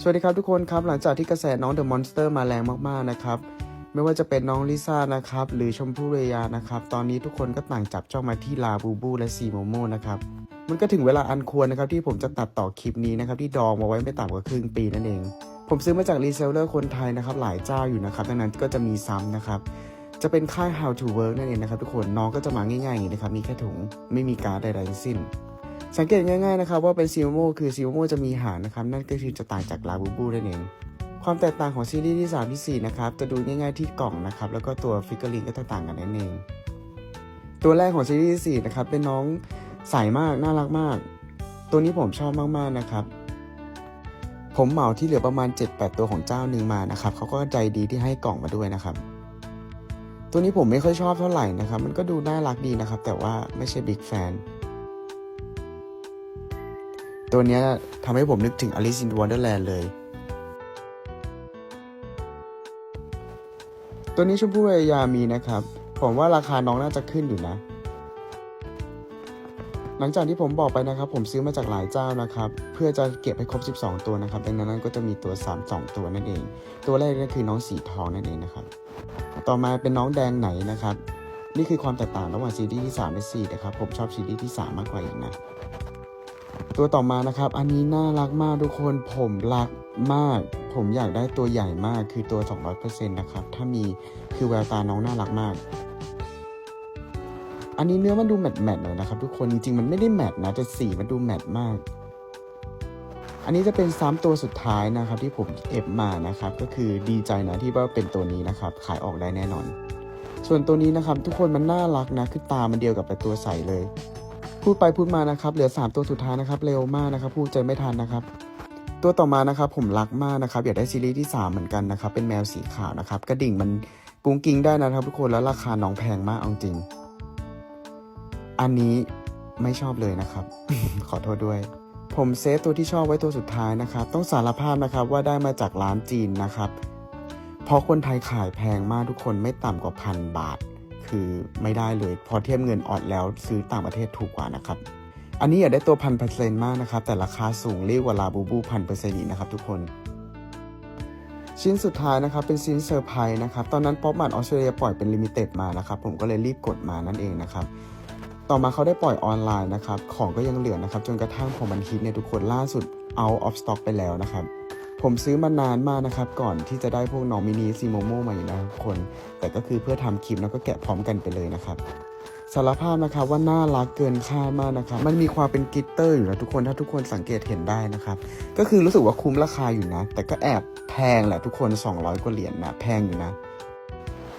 สวัสดีครับทุกคนครับ หลังจากที่กระแสน้องเดอะมอนสเตอร์มาแรงมากๆนะครับ ไม่ว่าจะเป็นน้องลิซ่านะครับ หรือชมพู่เรยานะครับ ตอนนี้ทุกคนก็ต่างจับจ้องมาที่ลาบูบูและซีโมโมนะครับ มันก็ถึงเวลาอันควรนะครับที่ผมจะตัดต่อคลิปนี้นะครับที่ดองมาไว้ไม่ต่ำกว่าครึ่งปีนั่นเอง ผมซื้อมาจากรีเซลเลอร์คนไทยนะครับหลายเจ้าอยู่นะครับดังนั้นก็จะมีซ้ำนะครับจะเป็นค่าย How to Work นั่นเองนะครับทุกคนน้องก็จะมาง่ายๆอย่างนี้นะครับมีแค่ถุงไม่มีการ์ดใดๆทั้งสิ้น สังเกตง่ายๆนะครับว่าเป็นซีโมโมคือซีโมโมจะมีหางนะครับนั่นก็คือจะต่างจากลาบูบูนั่นเองความแตกต่างของซีรีส์ที่ 3 ที่ 4 นะครับ จะดูง่ายๆที่กล่องนะครับ แล้วก็ตัวฟิกเกอร์ลิงก็ต่างกันนั่นเอง ตัวแรกของซีรีส์ที่4นะครับ เป็นน้องใสมาก น่ารักมาก ตัวนี้ผมชอบมากๆนะครับ ผมเหมาที่เหลือประมาณ 7-8 ตัวของเจ้าหนึ่งมานะครับ เขาก็ใจดีที่ให้กล่องมาด้วยนะครับ ตัวนี้ผมไม่ค่อยชอบเท่าไหร่นะครับ มันก็ดูน่ารักดีนะครับ แต่ว่าไม่ใช่บิ๊กแฟน ตัวนี้ทำให้ผมนึกถึง Alice in Wonderland เลย ตัวนี้ชมพู่เอยามีนะครับ ผมว่าราคาน้องน่าจะขึ้นอยู่นะ หลังจากที่ผมบอกไปนะครับ ผมซื้อมาจากหลายเจ้านะครับ เพื่อจะเก็บให้ครบ 12 ตัวนะครับ ดังนั้นก็จะมีตัว 3 2 ตัวนั่นเอง ตัวแรกก็คือน้องสีทองนั่นเองนะครับ ต่อมาเป็นน้องแดงไหนนะครับ นี่คือความแตกต่างระหว่างซีรีส์ที่3และ4นะครับ ผมชอบซีรีส์ที่ 3 มากกว่าอีกนะ ตัวต่อมานะครับ อันนี้น่ารักมากทุกคนผมรักมาก ผมอยากได้ตัวใหญ่มากคือตัว 200%นะครับ ถ้ามีคือแววตาน้องน่ารักมาก อันนี้เนื้อมันดูแมตต์แมตต์หน่อยนะครับ ทุกคนจริงๆมันไม่ได้แมตต์นะแต่สีมันดูแมตต์มาก อันนี้จะเป็นซ้ำตัวสุดท้ายนะครับ ที่ผมเอฟมานะครับ ก็คือดีใจนะที่ว่าเป็นตัวนี้นะครับ ขายออกได้แน่นอน ส่วนตัวนี้นะครับ ทุกคนมันน่ารักนะคือตามันเดียวกับตัวใสเลย พูดไปพูดมานะครับ เหลือ 3 ตัวสุดท้ายนะครับ เร็วมากนะครับ พูดใจไม่ทันนะครับ ตัวต่อมานะครับ ผมรักมากนะครับ อยากได้ซีรีส์ที่ 3 เหมือนกันนะครับ เป็นแมวสีขาวนะครับ กระดิ่งมันกุ้งกิ้งได้นะครับ ทุกคนแล้วราคาน้องแพงมากเอาจริง อันนี้ไม่ชอบเลยนะครับ ขอโทษด้วย ผมเซฟตัวที่ชอบไว้ตัวสุดท้ายนะครับ ต้องสารภาพนะครับว่าได้มาจากร้านจีนนะครับ เพราะคนไทยขายแพงมากทุกคนไม่ต่ำกว่าพันบาท คือไม่ได้เลย พอเทียบเงินออดแล้วซื้อต่างประเทศถูกกว่านะครับ อันนี้อยากได้ตัวพันเปอร์เซ็นต์มากนะครับ แต่ราคาสูงเรียกว่าลาบูบูพันเปอร์เซ็นต์อีกนะครับทุกคนชิ้นสุดท้ายนะครับเป็นชิ้นเซอร์ไพรส์นะครับตอนนั้นป๊อปมาร์ทออสเตรเลียปล่อยเป็นลิมิเต็ดมานะครับผมก็เลยรีบกดมานั่นเองนะครับต่อมาเขาได้ปล่อยออนไลน์นะครับของก็ยังเหลือนะครับจนกระทั่งพอมันฮิตเนี่ยทุกคนล่าสุด out of stock ไปแล้วนะครับ ผมซื้อมานานมากนะครับ ก่อนที่จะได้พวกน้องมินิซีโมโมมาอยู่นะครับทุกคน แต่ก็คือเพื่อทำคลิปแล้วก็แกะพร้อมกันไปเลยนะครับสารภาพนะครับว่าน่ารักเกินคาดมากนะครับ มันมีความเป็นกิตเตอร์อยู่นะทุกคนถ้าทุกคนสังเกตเห็นได้นะครับ ก็คือรู้สึกว่าคุ้มราคาอยู่นะ แต่ก็แอบแพงแหละทุกคน 200 กว่าเหรียญนะแพงอยู่นะ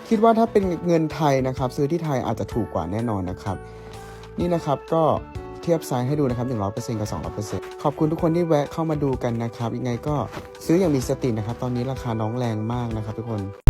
คิดว่าถ้าเป็นเงินไทยนะครับ ซื้อที่ไทยอาจจะถูกกว่าแน่นอนนะครับ นี่นะครับก็เทียบไซส์ให้ดูนะครับ100%กับ200% ขอบคุณทุกคนที่แวะเข้ามาดูกันนะครับยังไงก็ซื้ออย่างมีสตินะครับ ตอนนี้ราคาน้องแรงมากนะครับทุกคน